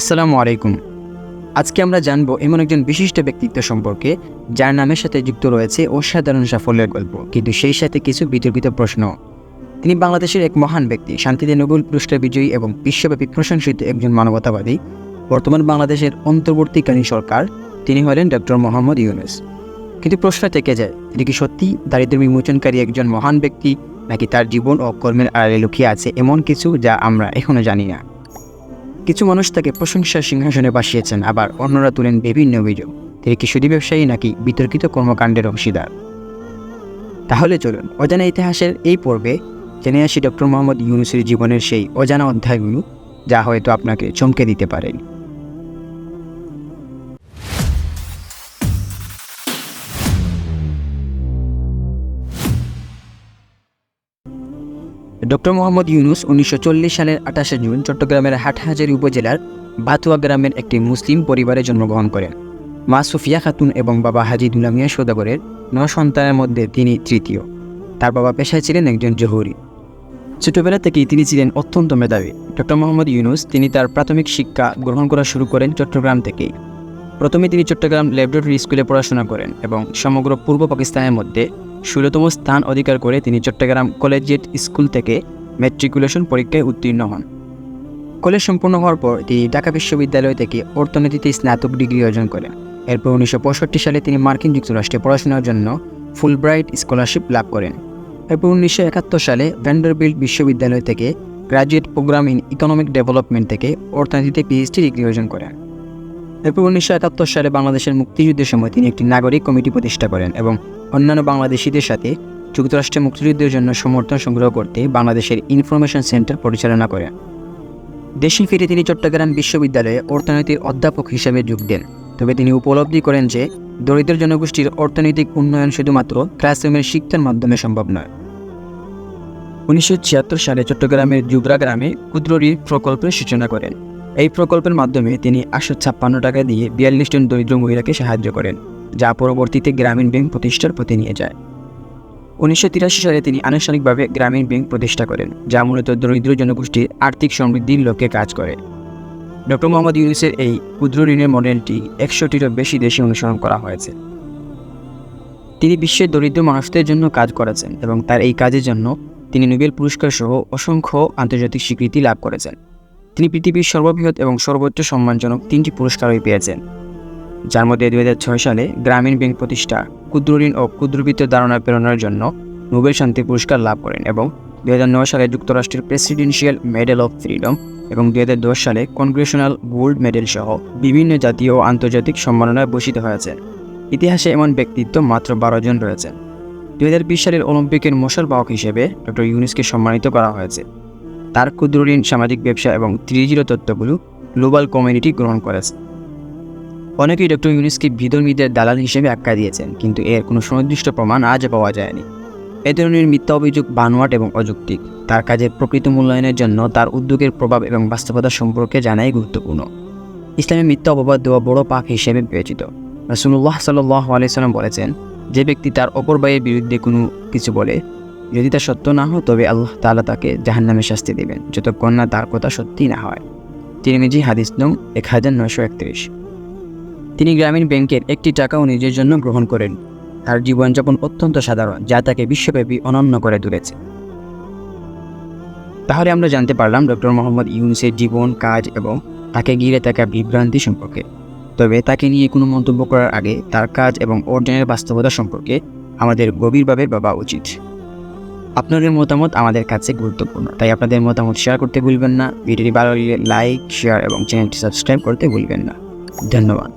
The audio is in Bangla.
আসসালামু আলাইকুম। আজকে আমরা জানব এমন একজন বিশিষ্ট ব্যক্তিত্ব সম্পর্কে, যার নামের সাথে যুক্ত রয়েছে অসাধারণ সাফল্যের গল্প, কিন্তু সেই সাথে কিছু বিতর্কিত প্রশ্ন। তিনি বাংলাদেশের এক মহান ব্যক্তি, শান্তিতে নোবেল পুরস্কার বিজয়ী এবং বিশ্বব্যাপী প্রশংসিত একজন মানবতাবাদী। বর্তমান বাংলাদেশের অন্তর্বর্তীকালীন সরকার, তিনি হলেন ডক্টর মোহাম্মদ ইউনুস। কিন্তু প্রশ্ন থেকে যায়, তিনি কি সত্যি দারিদ্র বিমোচনকারী একজন মহান ব্যক্তি, নাকি তার জীবন ও কর্মের আড়ালে লুকিয়ে আছে এমন কিছু যা আমরা এখনও জানি না? কিছু মানুষ তাকে প্রশংসার সিংহাসনে বাসিয়েছেন, আবার অন্যরা তুলেন বিভিন্ন অভিযোগ। তিনি কি ব্যবসায়ী নাকি বিতর্কিত কর্মকাণ্ডের অংশীদার? তাহলে চলুন, অজানা ইতিহাসের এই পর্বে জেনে আসি ডক্টর মোহাম্মদ ইউনুসের জীবনের সেই অজানা অধ্যায়গুলো, যা হয়তো আপনাকে চমকে দিতে পারে। ডক্টর মোহাম্মদ ইউনুস উনিশশো চল্লিশ সালের আঠাশে জুন চট্টগ্রামের হাটহাজারী উপজেলার বাতুয়া গ্রামের একটি মুসলিম পরিবারে জন্মগ্রহণ করেন। মা সুফিয়া খাতুন এবং বাবা হাজি দুলামিয়া সৌদাগরের ন সন্তানের মধ্যে তিনি তৃতীয়। তার বাবা পেশায় ছিলেন একজন জহুরি। ছোটবেলা থেকেই তিনি ছিলেন অত্যন্ত মেধাবী। ডক্টর মোহাম্মদ ইউনুস তিনি তার প্রাথমিক শিক্ষা গ্রহণ করা শুরু করেন চট্টগ্রাম থেকেই। প্রথমে তিনি চট্টগ্রাম ল্যাবরেটরি স্কুলে পড়াশোনা করেন এবং সমগ্র পূর্ব পাকিস্তানের মধ্যে ষোলোতম স্থান অধিকার করে তিনি চট্টগ্রাম কলেজিয়েট স্কুল থেকে ম্যাট্রিকুলেশন পরীক্ষায় উত্তীর্ণ হন। কলেজ সম্পূর্ণ হওয়ার পর তিনি ঢাকা বিশ্ববিদ্যালয় থেকে অর্থনীতিতে স্নাতক ডিগ্রি অর্জন করেন। এরপর উনিশশো পঁয়ষট্টি সালে তিনি মার্কিন যুক্তরাষ্ট্রে পড়াশোনার জন্য ফুলব্রাইট স্কলারশিপ লাভ করেন। এরপর উনিশশো একাত্তর সালে ভ্যান্ডারবিল্ট বিশ্ববিদ্যালয় থেকে graduate program in economic development থেকে অর্থনীতিতে পিএইচডি ডিগ্রি অর্জন করেন। এরপর উনিশশো একাত্তর সালে বাংলাদেশের মুক্তিযুদ্ধের সময় তিনি একটি নাগরিক কমিটি প্রতিষ্ঠা করেন এবং অন্যান্য বাংলাদেশিদের সাথে যুক্তরাষ্ট্রে মুক্তিযুদ্ধের জন্য সমর্থন সংগ্রহ করতে বাংলাদেশের ইনফরমেশন সেন্টার পরিচালনা করেন। দেশে ফিরে তিনি চট্টগ্রাম বিশ্ববিদ্যালয়ে অর্থনীতির অধ্যাপক হিসেবে যোগ দেন। তবে তিনি উপলব্ধি করেন যে দরিদ্র জনগোষ্ঠীর অর্থনৈতিক উন্নয়ন শুধুমাত্র ক্লাসরুমের শিক্ষার মাধ্যমে সম্ভব নয়। উনিশশো সালে চট্টগ্রামের জুবরা গ্রামে ক্ষুদ্র ঋণ প্রকল্পের সূচনা করেন। এই প্রকল্পের মাধ্যমে তিনি আটশো ছাপ্পান্ন টাকা দিয়ে বিয়াল্লিশ জন দরিদ্র মহিলাকে সাহায্য করেন, যা পরবর্তীতে গ্রামীণ ব্যাংক প্রতিষ্ঠার পথে নিয়ে যায়। উনিশশো তিরাশি সালে তিনি আনুষ্ঠানিকভাবে গ্রামীণ ব্যাংক প্রতিষ্ঠা করেন, যা মূলত দরিদ্র জনগোষ্ঠীর আর্থিক সমৃদ্ধির লক্ষ্যে কাজ করে। ডক্টর মোহাম্মদ ইউনুসের এই ক্ষুদ্র ঋণের মডেলটি একশোটিরও বেশি দেশে অনুসরণ করা হয়েছে। তিনি বিশ্বের দরিদ্র মানুষদের জন্য কাজ করেছেন এবং তার এই কাজের জন্য তিনি নোবেল পুরস্কার সহ অসংখ্য আন্তর্জাতিক স্বীকৃতি লাভ করেছেন। তিনি পৃথিবীর সর্ববৃহৎ এবং সর্বোচ্চ সম্মানজনক তিনটি পুরস্কারই পেয়েছেন। যার মধ্যে দুই হাজার ছয় সালে গ্রামীণ ব্যাংক প্রতিষ্ঠা, ক্ষুদ্র ঋণ ও ক্ষুদ্রবৃত্ত ধারণা প্রেরণার জন্য নোবেল শান্তি পুরস্কার লাভ করেন এবং দু হাজার নয় সালে যুক্তরাষ্ট্রের প্রেসিডেন্সিয়াল মেডেল অফ ফ্রিডম এবং দু হাজার দশ সালে কনগ্রেশনাল গোল্ড মেডেল সহ বিভিন্ন জাতীয় ও আন্তর্জাতিক সম্মাননায় ভূষিত হয়েছেন। ইতিহাসে এমন ব্যক্তিত্ব মাত্র বারো জন রয়েছেন। দু হাজার বিশ সালের অলিম্পিকের মশাল বাহক হিসেবে ডক্টর ইউনিসকে সম্মানিত করা হয়েছে। তার ক্ষুদ্র ঋণ, সামাজিক ব্যবসা এবং ত্রিজিরো তত্ত্বগুলো গ্লোবাল কমিউনিটি গ্রহণ করেছে। অনেকেই ডক্টর ইউনিসকে বিধর্মীদের দালাল হিসেবে আখ্যা দিয়েছেন, কিন্তু এর কোনো সুনির্দিষ্ট প্রমাণ আজও পাওয়া যায়নি। এ ধরনের মিথ্যা অভিযোগ বানোয়াট এবং অযৌক্তিক। তার কাজের প্রকৃত মূল্যায়নের জন্য তার উদ্যোগের প্রভাব এবং বাস্তবতা সম্পর্কে জানাই গুরুত্বপূর্ণ। ইসলামে মিথ্যা অপবাদ দেওয়া বড় পাক হিসেবে বিবেচিত। রাসুল্লাহ সাল্লাহ আলাইসাল্লাম বলেছেন, যে ব্যক্তি তার অপর ভাইয়ের বিরুদ্ধে কোনো কিছু বলে যদি তা সত্য না হয়, তবে আল্লাহ তাআলা তাকে জাহান্নামে শাস্তি দেবেন। যতক্ষণ না তার কথা সত্যি না হয়। তিরমিজি হাদিস নং এক হাজার নয়শো একত্রিশ। তিনি গ্রামীণ ব্যাংকের একটি টাকাও নিজের জন্য গ্রহণ করেন। তার জীবনযাপন অত্যন্ত সাধারণ, যা তাকে বিশ্বব্যাপী অনন্য করে তুলেছে। তাহলে আমরা জানতে পারলাম ডক্টর মোহাম্মদ ইউনুসের জীবন, কাজ এবং তাকে ঘিরে থাকা বিভ্রান্তি সম্পর্কে। তবে তাকে নিয়ে কোনো মন্তব্য করার আগে তার কাজ এবং অর্জনের বাস্তবতা সম্পর্কে আমাদের গভীরভাবে ভাবা উচিত। আপনাদের মতামত আমাদের কাছে গুরুত্বপূর্ণ। তাই আপনাদের মতামত শেয়ার করতে ভুলবেন না। ভিডিওটি ভালো লাগলে লাইক শেয়ার এবং চ্যানেলটি সাবস্ক্রাইব করতে ভুলবেন না। ধন্যবাদ।